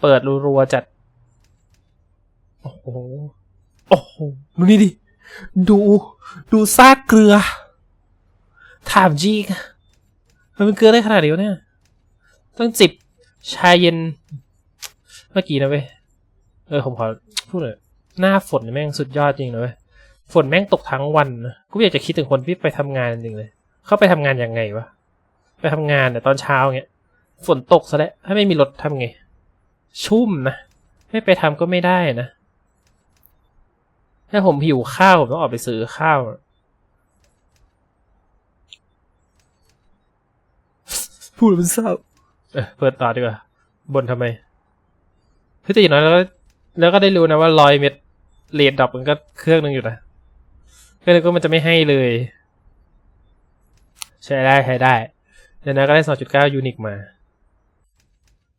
เปิดรัวๆจัด โอ้โห โอ้โห ดูนี่ดิ ดู ดูซากเกลือ ถามจริงมันเป็นเกลือได้ขนาดนี้วเนี่ย ต้องจิบชาเย็น เมื่อกี้นะเว้ย เออ ผมขอพูดเลยหน้าฝนแม่งสุดยอดจริงนะเว้ย ฝนแม่งตกทั้งวันนะกูอยากจะคิดถึงคนที่ไปทำงานจริงเลย เขาไปทำงานยังไงวะ ไปทำงานเนี่ยตอนเช้าเงี้ย ฝนตกซะแล้วถ้าไม่มีรถทำไง ชุ่มนะ ไม่ไปทำก็ไม่ได้นะ ถ้าผมหิวข้าว ผมต้องออกไปซื้อข้าว พูดแล้วมันเศร้าเออเปิดต่อดีกว่าบนทำไมคือแต่อย่างน้อยแล้วก็แล้วก็ได้รู้นะว่าร้อยเม็ดเลดดรอปมันก็เครื่องหนึงอยู่นะก็เลยก็มันจะไม่ให้เลย ใช้ได้ใช้ได้เดี๋ยวนะก็ได้ 2.9 ยูนิคมา